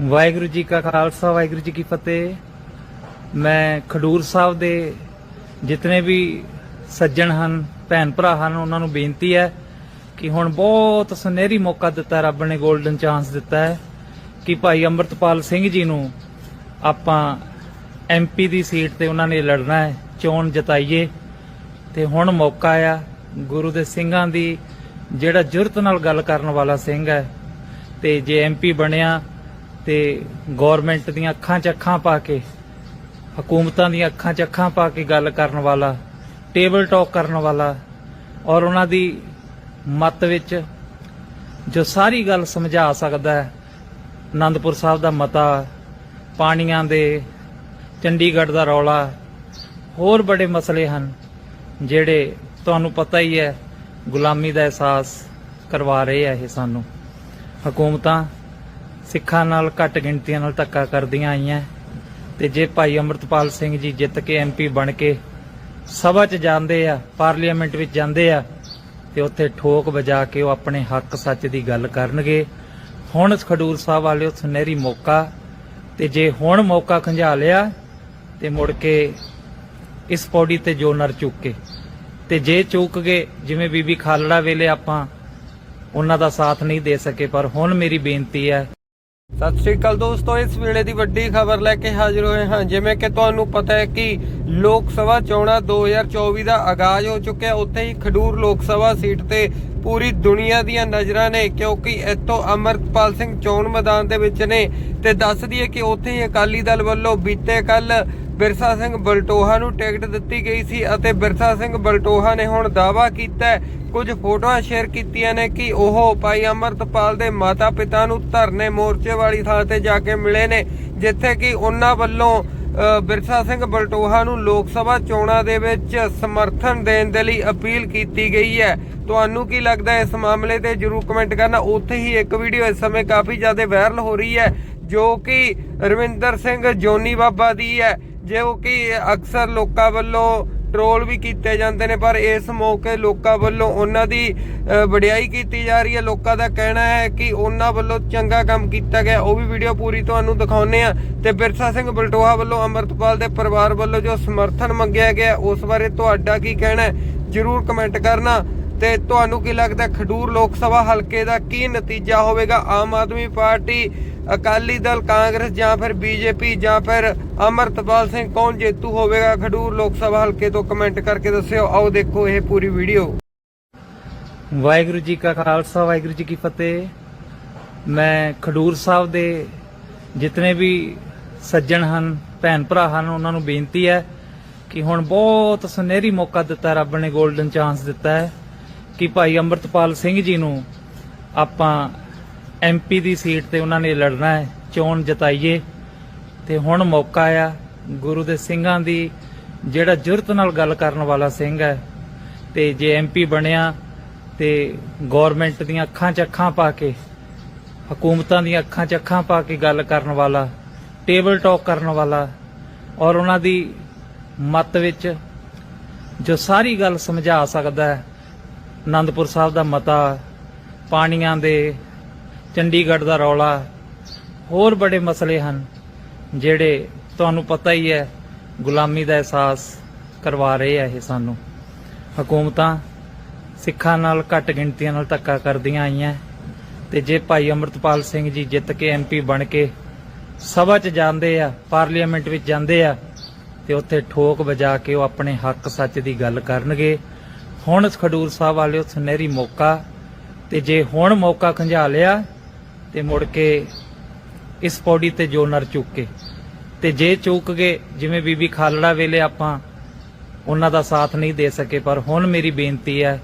ਵਾਹਿਗੁਰੂ ਜੀ ਕਾ ਖਾਲਸਾ, ਵਾਹਿਗੁਰੂ ਜੀ ਕੀ ਫਤਿਹ। ਮੈਂ ਖਡੂਰ ਸਾਹਿਬ ਦੇ ਜਿਤਨੇ ਵੀ ਸੱਜਣ ਹਨ, ਭੈਣ ਭਰਾ ਹਨ, ਉਹਨਾਂ ਨੂੰ ਬੇਨਤੀ ਹੈ ਕਿ ਹੁਣ ਬਹੁਤ ਸੁਨਹਿਰੀ ਮੌਕਾ ਦਿੱਤਾ ਰੱਬ ਨੇ 골ਡਨ ਚਾਂਸ ਦਿੱਤਾ ਹੈ ਕਿ ਭਾਈ ਅੰਮ੍ਰਿਤਪਾਲ ਸਿੰਘ ਜੀ ਨੂੰ ਆਪਾਂ ਐਮਪੀ ਦੀ ਸੀਟ ਤੇ ਉਹਨਾਂ ਨੇ ਲੜਨਾ ਹੈ, ਚੋਣ ਜਤਾਈਏ। ਤੇ ਹੁਣ ਮੌਕਾ ਆ ਗੁਰੂ ਦੇ ਸਿੰਘਾਂ ਦੀ, ਜਿਹੜਾ ਜੁਰਤ ਨਾਲ ਗੱਲ ਕਰਨ ਵਾਲਾ ਸਿੰਘ ਹੈ। ਤੇ ਜੇ ਐਮਪੀ ਬਣਿਆ ਤੇ ਗਵਰਨਮੈਂਟ ਦੀਆਂ ਅੱਖਾਂ 'ਚ ਅੱਖਾਂ ਪਾ ਕੇ, ਹਕੂਮਤਾਂ ਦੀਆਂ ਅੱਖਾਂ 'ਚ ਅੱਖਾਂ ਪਾ ਕੇ ਗੱਲ ਕਰਨ ਵਾਲਾ, ਟੇਬਲ ਟਾਕ ਕਰਨ ਵਾਲਾ ਔਰ ਉਹਨਾਂ ਦੀ ਮਤ ਵਿੱਚ ਜੋ ਸਾਰੀ ਗੱਲ ਸਮਝਾ ਸਕਦਾ ਹੈ ਆਨੰਦਪੁਰ ਸਾਹਿਬ ਦਾ ਮਤਾ, ਪਾਣੀਆਂ ਦੇ, ਚੰਡੀਗੜ੍ਹ ਦਾ ਰੌਲਾ, ਹੋਰ ਬੜੇ ਮਸਲੇ ਹਨ ਜਿਹੜੇ ਤੁਹਾਨੂੰ ਪਤਾ ਹੀ ਹੈ, ਗੁਲਾਮੀ ਦਾ ਅਹਿਸਾਸ ਕਰਵਾ ਰਹੇ ਆ ਇਹ ਸਾਨੂੰ। ਹਕੂਮਤਾਂ ਸਿੱਖਾਂ ਨਾਲ ਘੱਟ ਗਿਣਤੀਆਂ ਨਾਲ ਧੱਕਾ ਕਰਦੀਆਂ ਆਈਆਂ। ਤੇ ਜੇ ਭਾਈ ਅੰਮ੍ਰਿਤਪਾਲ ਸਿੰਘ ਜੀ ਜਿੱਤ ਕੇ ਐਮਪੀ ਬਣ ਕੇ ਸਭਾ 'ਚ ਜਾਂਦੇ ਆ, ਪਾਰਲੀਮੈਂਟ ਵਿੱਚ ਜਾਂਦੇ ਆ, ਤੇ ਉੱਥੇ ਠੋਕ ਵਜਾ ਕੇ ਉਹ ਆਪਣੇ ਹੱਕ ਸੱਚ ਦੀ ਗੱਲ ਕਰਨਗੇ। ਹੁਣ ਖਡੂਰ ਸਾਹਿਬ ਵਾਲਿਓ ਸੁਨਹਿਰੀ ਮੌਕਾ, ਤੇ ਜੇ ਹੁਣ ਮੌਕਾ ਖੰਝਾ ਲਿਆ, ਤੇ ਮੁੜ ਕੇ ਇਸ ਪੌੜੀ ਤੇ ਜੋ ਨਰ ਚੁੱਕੇ। ਤੇ ਜੇ ਚੁੱਕ ਗਏ, ਜਿਵੇਂ ਬੀਬੀ ਖਾਲੜਾ ਵੇਲੇ ਆਪਾਂ ਉਹਨਾਂ ਦਾ ਸਾਥ ਨਹੀਂ ਦੇ ਸਕੇ, ਪਰ ਹੁਣ ਮੇਰੀ ਬੇਨਤੀ ਹੈ ਸਤਿ ਸ਼੍ਰੀ ਅਕਾਲ ਦੋਸਤੋ, ਇਸ ਵੇਲੇ ਦੀ ਵੱਡੀ ਖਬਰ ਲੈ ਕੇ ਹਾਜ਼ਰ ਹੋਏ ਹਾਂ। ਜਿਵੇਂ ਕਿ ਤੁਹਾਨੂੰ ਪਤਾ ਹੈ ਕਿ ਲੋਕ ਸਭਾ ਚੋਣਾਂ 2024 ਦਾ ਆਗਾਜ਼ ਹੋ ਚੁੱਕਿਆ। ਉੱਥੇ ਹੀ ਖਡੂਰ ਲੋਕ ਸਭਾ ਸੀਟ ਤੇ ਪੂਰੀ ਦੁਨੀਆ ਦੀਆਂ ਨਜ਼ਰਾਂ ਨੇ, ਕਿਉਂਕਿ ਇੱਥੋਂ ਅਮਰਤਪਾਲ ਸਿੰਘ ਚੋਣ ਮੈਦਾਨ ਦੇ ਵਿੱਚ ਨੇ। ਤੇ ਦੱਸ ਦਈਏ ਕਿ ਉੱਥੇ ਹੀ ਅਕਾਲੀ ਦਲ ਵੱਲੋਂ ਬੀਤੇ ਕੱਲ ਬਿਰਸਾ ਸਿੰਘ ਬਲਟੋਹਾ ਨੂੰ ਟਿਕਟ ਦਿੱਤੀ ਗਈ ਸੀ ਅਤੇ ਬਿਰਸਾ ਸਿੰਘ ਬਲਟੋਹਾ ਨੇ ਹੁਣ ਦਾਅਵਾ ਕੀਤਾ ਕੁਝ ਫੋਟੋਆਂ ਸ਼ੇਅਰ ਕੀਤੀਆਂ ਨੇ ਕਿ ਉਹ ਭਾਈ ਅਮਰਤਪਾਲ ਦੇ ਮਾਤਾ ਪਿਤਾ ਨੂੰ ਧਰਨੇ ਮੋਰਚੇ ਵਾਲੀ ਥਾਂ ਤੇ ਜਾ ਕੇ ਮਿਲੇ ਨੇ, ਜਿੱਥੇ ਕਿ ਉਹਨਾਂ ਵੱਲੋਂ ਬਿਰਸਾ ਸਿੰਘ ਬਲਟੋਹਾ ਨੂੰ ਲੋਕ ਸਭਾ ਚੋਣਾਂ ਦੇ ਵਿੱਚ ਸਮਰਥਨ ਦੇਣ ਦੇ ਲਈ ਅਪੀਲ ਕੀਤੀ ਗਈ ਹੈ। ਤੁਹਾਨੂੰ ਕੀ ਲੱਗਦਾ ਹੈ ਇਸ ਮਾਮਲੇ ਤੇ ਜਰੂਰ ਕਮੈਂਟ ਕਰਨਾ। ਉੱਥੇ ਹੀ ਇੱਕ ਵੀਡੀਓ ਇਸ ਸਮੇਂ ਕਾਫੀ ਜ਼ਿਆਦਾ ਵਾਇਰਲ ਹੋ ਰਹੀ ਹੈ, ਜੋ ਕਿ ਰਵਿੰਦਰ ਸਿੰਘ ਜੋਨੀ ਬਾਬਾ ਦੀ ਹੈ, ਜੋ ਕਿ ਅਕਸਰ ਲੋਕਾਂ ਵੱਲੋਂ ਟਰੋਲ ਵੀ ਕੀਤੇ ਜਾਂਦੇ ਨੇ, ਪਰ ਇਸ ਮੌਕੇ ਲੋਕਾਂ ਵੱਲੋਂ ਉਹਨਾਂ ਦੀ ਵਡਿਆਈ ਕੀਤੀ ਜਾ ਰਹੀ ਹੈ। ਲੋਕਾਂ ਦਾ ਕਹਿਣਾ ਹੈ ਕਿ ਉਹਨਾਂ ਵੱਲੋਂ ਚੰਗਾ ਕੰਮ ਕੀਤਾ ਗਿਆ। ਉਹ ਵੀ ਵੀਡੀਓ ਪੂਰੀ ਤੁਹਾਨੂੰ ਦਿਖਾਉਨੇ ਆ ਤੇ ਬਿਰਸਾ ਸਿੰਘ ਬਲਟੋਹਾ ਵੱਲੋਂ ਅਮਰਤਪਾਲ ਦੇ ਪਰਿਵਾਰ ਵੱਲੋਂ ਜੋ ਸਮਰਥਨ ਮੰਗਿਆ ਗਿਆ, ਉਸ ਬਾਰੇ ਤੁਹਾਡਾ ਕੀ ਕਹਿਣਾ ਹੈ? ਜਰੂਰ ਕਮੈਂਟ ਕਰਨਾ। ਤੇ ਤੁਹਾਨੂੰ ਕੀ ਲੱਗਦਾ ਖਡੂਰ ਲੋਕ ਸਭਾ ਹਲਕੇ ਦਾ ਕੀ ਨਤੀਜਾ ਹੋਵੇਗਾ? ਆਮ ਆਦਮੀ ਪਾਰਟੀ ਅਕਾਲੀ ਦਲ, ਕਾਂਗਰਸ ਜਾਂ ਫਿਰ ਬੀਜੇਪੀ ਜਾਂ ਫਿਰ ਅਮਰਤਪਾਲ ਸਿੰਘ ਕੌਣ ਜੇਤੂ ਹੋਵੇਗਾ? ਖਡੂਰ ਲੋਕ ਸਭਾ ਹਲਕੇ ਤੋਂ ਕਮੈਂਟ ਕਰਕੇ ਦੱਸਿਓ। ਆਓ ਦੇਖੋ ਇਹ ਪੂਰੀ ਵੀਡੀਓ। ਵਾਹਿਗੁਰੂ ਜੀ ਕਾ ਖਾਲਸਾ, ਵਾਹਿਗੁਰੂ ਜੀ ਕੀ ਫਤਿਹ। ਮੈਂ ਖਡੂਰ ਸਾਹਿਬ ਦੇ ਜਿਤਨੇ ਵੀ ਸੱਜਣ ਹਨ, ਭੈਣ ਭਰਾ ਹਨ, ਉਹਨਾਂ ਨੂੰ ਬੇਨਤੀ ਹੈ ਕਿ ਹੁਣ ਬਹੁਤ ਸੁਨਹਿਰੀ ਮੌਕਾ ਦਿੱਤਾ ਰੱਬ ਨੇ 골ਡਨ ਚਾਂਸ ਦਿੱਤਾ ਹੈ ਕਿ ਭਾਈ ਅੰਮ੍ਰਿਤਪਾਲ ਸਿੰਘ ਜੀ ਨੂੰ ਆਪਾਂ ਐਮਪੀ ਦੀ ਸੀਟ ਤੇ ਉਹਨਾਂ ਨੇ ਲੜਨਾ ਹੈ, ਚੋਣ ਜਤਾਈਏ। ਤੇ ਹੁਣ ਮੌਕਾ ਆ ਗੁਰੂ ਦੇ ਸਿੰਘਾਂ ਦੀ, ਜਿਹੜਾ ਜੁਰਤ ਨਾਲ ਗੱਲ ਕਰਨ ਵਾਲਾ ਸਿੰਘ ਹੈ। ਤੇ ਜੇ ਐਮਪੀ ਬਣਿਆ ਤੇ ਗਵਰਨਮੈਂਟ ਦੀਆਂ ਅੱਖਾਂ 'ਚ ਅੱਖਾਂ ਪਾ ਕੇ, ਹਕੂਮਤਾਂ ਦੀਆਂ ਅੱਖਾਂ 'ਚ ਅੱਖਾਂ ਪਾ ਕੇ ਗੱਲ ਕਰਨ ਵਾਲਾ, ਟੇਬਲ ਟਾਕ ਕਰਨ ਵਾਲਾ ਔਰ ਉਹਨਾਂ ਦੀ ਮਤ ਵਿੱਚ ਜੋ ਸਾਰੀ ਗੱਲ ਸਮਝਾ ਸਕਦਾ ਹੈ ਆਨੰਦਪੁਰ ਸਾਹਿਬ ਦਾ ਮਤਾ, ਪਾਣੀਆਂ ਦੇ ਚੰਡੀਗੜ੍ਹ ਦਾ ਰੌਲਾ, ਹੋਰ ਬੜੇ ਮਸਲੇ ਹਨ, ਜਿਹੜੇ ਤੁਹਾਨੂੰ ਪਤਾ ਹੀ ਹੈ, ਗੁਲਾਮੀ ਦਾ ਅਹਿਸਾਸ ਕਰਵਾ ਰਹੇ ਆ ਇਹ ਸਾਨੂੰ। ਹਕੂਮਤਾਂ ਸਿੱਖਾਂ ਨਾਲ ਘੱਟ ਗਿਣਤੀਆਂ ਨਾਲ ਧੱਕਾ ਕਰਦੀਆਂ ਆਈਆਂ, ਤੇ ਜੇ ਭਾਈ ਅੰਮ੍ਰਿਤਪਾਲ ਸਿੰਘ ਜੀ ਜਿੱਤ ਕੇ ਐਮਪੀ ਬਣ ਕੇ ਸਭਾ 'ਚ ਜਾਂਦੇ ਆ, ਪਾਰਲੀਮੈਂਟ ਵਿੱਚ ਜਾਂਦੇ ਆ, ਤੇ ਉੱਥੇ ਠੋਕ ਵਜਾ ਕੇ ਉਹ ਆਪਣੇ ਹੱਕ ਸੱਚ ਦੀ ਗੱਲ ਕਰਨਗੇ, ਹੁਣ ਖਡੂਰ ਸਾਹਿਬ ਵਾਲਿਓ ਸੁਨਹਿਰੀ ਮੌਕਾ, ਤੇ ਜੇ ਹੁਣ ਮੌਕਾ ਖੰਝਾ ਲਿਆ ਤੇ ਮੁੜ ਕੇ ਇਸ ਪੌੜੀ ਤੇ ਜੋ ਨਰ ਕੇ ਤੇ ਜੇ ਚੁੱਕ ਗਏ, ਜਿਵੇਂ ਬੀਬੀ ਖਾਲੜਾ ਵੇਲੇ ਆਪਾਂ ਉਹਨਾਂ ਦਾ ਸਾਥ ਨਹੀਂ ਦੇ ਸਕੇ, ਪਰ ਹੁਣ ਮੇਰੀ ਬੇਨਤੀ ਹੈ